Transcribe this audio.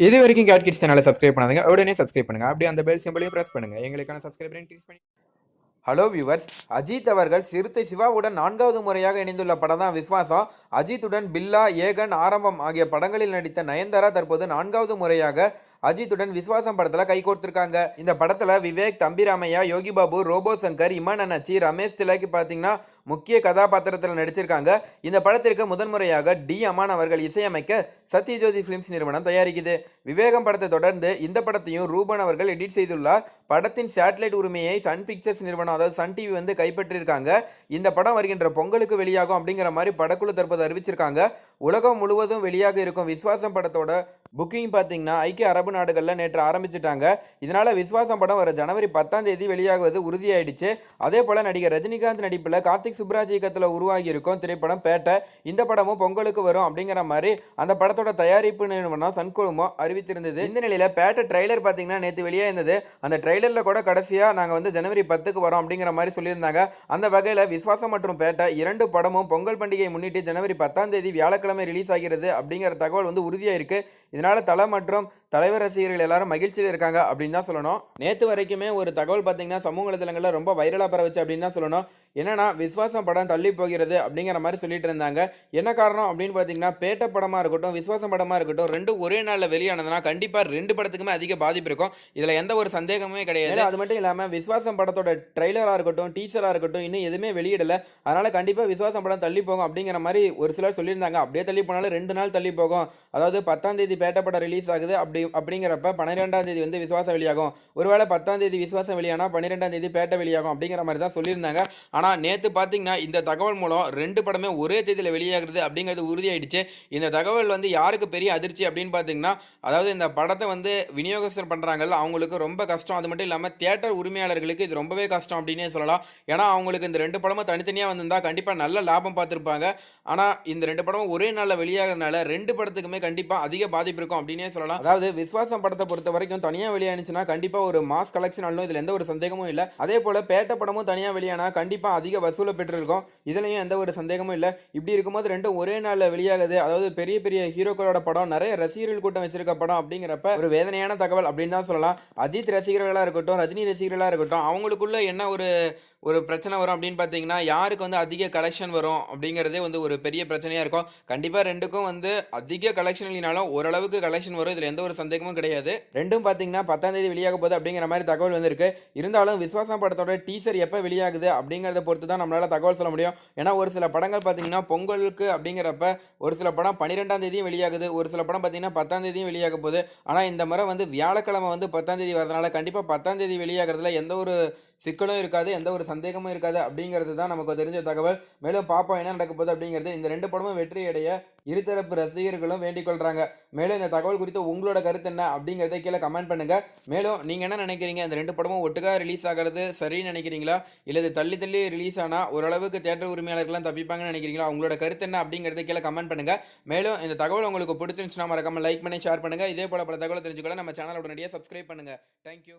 இது வரைக்கும் gate kids சேனலை சப்ஸ்கிரைப் பண்ணாதுங்க. உடனே சப்ஸ்கிரைப் பண்ணுங்கள் அப்படியே அந்த பெல் சிம்பிளையும் பிரஸ் பண்ணுங்கள் எங்களுக்கான சப்ஸ்கிரைபரை இன்க்ரீஸ் பண்ணி ஹலோ வியூவர்ஸ் அஜித் அவர்கள் சிறுத்தை சிவாவுடன் நான்காவது முறையாக இணைந்துள்ள படம் தான் விஸ்வாசம். அஜித்துடன் பில்லா ஏகன் ஆரம்பம் ஆகிய படங்களில் நடித்த நயன்தாரா தற்போது நான்காவது முறையாக அஜித்துடன் விஸ்வாசம் படத்தில் கைகோர்த்திருக்காங்க இந்த படத்தில் விவேக் தம்பிராமையா யோகி பாபு ரோபோ சங்கர் இமான் அண்ணாச்சி ரமேஷ் திலக்கு பார்த்தீங்கன்னா முக்கிய கதாபாத்திரத்தில் நடிச்சிருக்காங்க. இந்த படத்திற்கு முதன்முறையாக டி அமான் அவர்கள் இசையமைக்க சத்யஜோதி ஃபிலிம்ஸ் நிறுவனம் தயாரிக்குது. விவேகம் படத்தை தொடர்ந்து இந்த படத்தையும் ரூபன் அவர்கள் எடிட் செய்துள்ளார். படத்தின் சேட்டலைட் உரிமையை சன் பிக்சர்ஸ் நிறுவனம் அதாவது சன் டிவி வந்து கைப்பற்றியிருக்காங்க. இந்த படம் வருகின்ற பொங்கலுக்கு வெளியாகும் அப்படிங்கிற மாதிரி படக்குழு தற்போது அறிவிச்சிருக்காங்க. உலகம் முழுவதும் வெளியாக இருக்கும் விஸ்வாசம் படத்தோட புக்கிங் பார்த்தீங்கன்னா ஐக்கிய அரபு நாடுகளில் நேற்று ஆரம்பிச்சிட்டாங்க. இதனால் விஸ்வாசம் படம் வர ஜனவரி பத்தாம் தேதி வெளியாகுவது உறுதியாயிடுச்சு. அதே போல் நடிகர் ரஜினிகாந்த் நடிப்பில் கார்த்திக் சுப்ராஜ் இயக்கத்தில் உருவாகி இருக்கும் திரைப்படம் பேட்டை இந்த படமும் பொங்கலுக்கு வரும் அப்படிங்கிற மாதிரி அந்த படத்தோட தயாரிப்பு நிறுவனம் சன்குழுமோ அறிவித்திருந்தது. இந்த நிலையில் பேட்டை ட்ரைலர் பார்த்தீங்கன்னா நேற்று வெளியே இருந்தது அந்த ட்ரைலரில் கூட கடைசியாக நாங்கள் வந்து ஜனவரி பத்துக்கு வரோம் அப்படிங்கிற மாதிரி சொல்லியிருந்தாங்க. அந்த வகையில் விஸ்வாசம் மற்றும் பேட்டை இரண்டு படமும் பொங்கல் பண்டிகையை முன்னிட்டு ஜனவரி பத்தாம் தேதி வியாழக்கிழமை ரிலீஸ் ஆகிறது அப்படிங்கிற தகவல் வந்து உறுதியாக இருக்கு இதனால் தலை மற்றும் தலைவர் ரசிகர்கள் எல்லாரும் மகிழ்ச்சியில் இருக்காங்க அப்படின்னு தான் சொல்லணும். நேற்று வரைக்குமே ஒரு தகவல் பார்த்தீங்கன்னா சமூக வலைதளங்களில் ரொம்ப வைரலாக பரவச்சு அப்படின்னு தான் சொல்லணும். என்னன்னா விஸ்வாசம் படம் தள்ளி போகிறது அப்படிங்கிற மாதிரி சொல்லிட்டு இருந்தாங்க. என்ன காரணம் அப்படின்னு பார்த்தீங்கன்னா பேட்ட படமாக இருக்கட்டும் விஸ்வாசம் படமாக இருக்கட்டும் ரெண்டும் ஒரே நாளில் வெளியானதுன்னா கண்டிப்பாக ரெண்டு படத்துக்குமே அதிக பாதிப்பு இருக்கும். இதில் எந்த ஒரு சந்தேகமே கிடையாது. அது மட்டும் இல்லாமல் விஸ்வாசம் படத்தோட ட்ரைலராக இருக்கட்டும் டீச்சராக இருக்கட்டும் இன்னும் எதுவுமே வெளியிடலை. அதனால் கண்டிப்பாக விஸ்வாசம் படம் தள்ளி போகும் அப்படிங்கிற மாதிரி ஒரு சிலர் சொல்லியிருந்தாங்க. அப்படியே தள்ளி போனாலும் ரெண்டு நாள் தள்ளி போகும். அதாவது பத்தாம் தேதி பேட்ட படம் ரிலீஸ் ஆகுது. அப்படி அப்படிங்கிறப்ப பன்னிரெண்டாம் தேதி வந்து விசுவாசம் வெளியாகும். ஒருவேளை பத்தாம் தேதி விசுவாசம் வெளியானா பன்னிரெண்டாம் தேதி பேட்ட வெளியாகும் அப்படிங்கிற மாதிரி தான் சொல்லியிருந்தாங்க. ஆனால் நேற்று பார்த்தீங்கன்னா இந்த தகவல் மூலம் ரெண்டு படமே ஒரே தேதியில் வெளியாகிறது அப்படிங்கிறது உறுதியாயிடுச்சு. இந்த தகவல் வந்து யாருக்கு பெரிய அதிர்ச்சி அப்படின்னு பார்த்தீங்கன்னா அதாவது இந்த படத்தை வந்து விநியோகஸ்தர் பண்ணுறாங்கல்ல அவங்களுக்கு ரொம்ப கஷ்டம். அது மட்டும் இல்லாமல் தியேட்டர் உரிமையாளர்களுக்கு இது ரொம்பவே கஷ்டம் அப்படின்னே சொல்லலாம். ஏன்னா அவங்களுக்கு இந்த ரெண்டு படமும் தனித்தனியாக வந்திருந்தா கண்டிப்பாக நல்ல லாபம் பார்த்துருப்பாங்க. ஆனால் இந்த ரெண்டு படமும் ஒரே நாளில் வெளியாகிறதுனால ரெண்டு படத்துக்குமே கண்டிப்பாக அதிக பாதிப்பு இருக்கும் அப்படின்னே சொல்லலாம். அதாவது விஸ்வாசம் படத்தை பொறுத்த வரைக்கும் தனியாக வெளியானுச்சுன்னா கண்டிப்பாக ஒரு மாஸ் கலெக்ஷன் ஆளும் இதில் எந்த ஒரு சந்தேகமும் இல்லை. அதே போல் பேட்ட படமும் தனியாக வெளியானா கண்டிப்பாக அதிக வசூலை பெற்றிருக்கும். இதுலையும் எந்த ஒரு சந்தேகமும் இல்லை. இப்படி இருக்கும்போது ரெண்டும் ஒரே நாளில் வெளியாகுது. அதாவது பெரிய பெரிய ஹீரோக்களோட படம் நிறைய ரசிகர்கள் கூட்டம் வச்சிருக்க படம் அப்படிங்கிறப்ப ஒரு வேதனையான தகவல் அப்படின்னு தான் சொல்லலாம். அஜித் ரசிகர்களாக இருக்கட்டும் ரஜினி ரசிகர்களாக இருக்கட்டும் அவங்களுக்குள்ள என்ன ஒரு ஒரு பிரச்சனை வரும் அப்படின்னு பார்த்தீங்கன்னா யாருக்கு வந்து அதிக கலெக்ஷன் வரும் அப்படிங்கிறதே வந்து ஒரு பெரிய பிரச்சனையாக இருக்கும். கண்டிப்பாக ரெண்டுக்கும் வந்து அதிக கலெக்ஷன் இல்லைனாலும் ஓரளவுக்கு கலெக்ஷன் வரும். இதில் எந்த ஒரு சந்தேகமும் கிடையாது. ரெண்டும் பார்த்தீங்கன்னா பத்தாம் தேதி வெளியாக போகுது அப்படிங்கிற மாதிரி தகவல் வந்திருக்கு. இருந்தாலும் விஸ்வாசம் படத்தோட டீசர் எப்போ வெளியாகுது அப்படிங்கிறத பொறுத்து தான் நம்மளால் தகவல் சொல்ல முடியும். ஏன்னா ஒரு சில படங்கள் பார்த்தீங்கன்னா பொங்கலுக்கு அப்படிங்கிறப்ப ஒரு சில படம் பன்னிரெண்டாம் தேதியும் வெளியாகுது. ஒரு சில படம் பார்த்தீங்கன்னா பத்தாம் தேதியும் வெளியாக போகுது. ஆனால் இந்த முறை வந்து வியாழக்கிழமை வந்து பத்தாம் தேதி வரதுனால கண்டிப்பாக பத்தாம் தேதி வெளியாகிறதுல எந்த ஒரு சிக்கலும் இருக்காது எந்த ஒரு சந்தேகமும் இருக்காது அப்படிங்கிறது தான் நமக்கு தெரிஞ்ச தகவல். மேலும் பாப்பா என்ன நடக்க போகுது அப்படிங்கிறது இந்த ரெண்டு படமும் வெற்றியடைய இருதரப்பு ரசிகர்களும் வேண்டிக் கொள்கிறாங்க மேலும் இந்த தகவல் குறித்து உங்களோட கருத்து என்ன அப்படிங்கிறத கீழே கமெண்ட் பண்ணுங்கள் மேலும் நீங்கள் என்ன நினைக்கிறீங்க? இந்த ரெண்டு படமும் ஒட்டுக்காக ரிலீஸ் ஆகிறது சரின்னு நினைக்கிறீங்களா? இல்லை தள்ளி தள்ளி ரிலீஸ் ஆனால் ஓரளவுக்கு தேட்டர் உரிமையாளர்கள்லாம் தப்பிப்பாங்கன்னு நினைக்கிறீங்களா? உங்களோட கருத்து என்ன அப்படிங்கிறத கீழே கமெண்ட் பண்ணுங்கள் மேலும் இந்த தகவல் உங்களுக்கு பிடிச்சிருந்துச்சுன்னா மறக்காம லைக் பண்ணி ஷேர் பண்ணுங்க. இதே போல பல தகவல் தெரிஞ்சுக்கொள்ள நம்ம சேனல் உடனடியாக சப்ஸ்கிரைப் பண்ணுங்க. தேங்க்யூ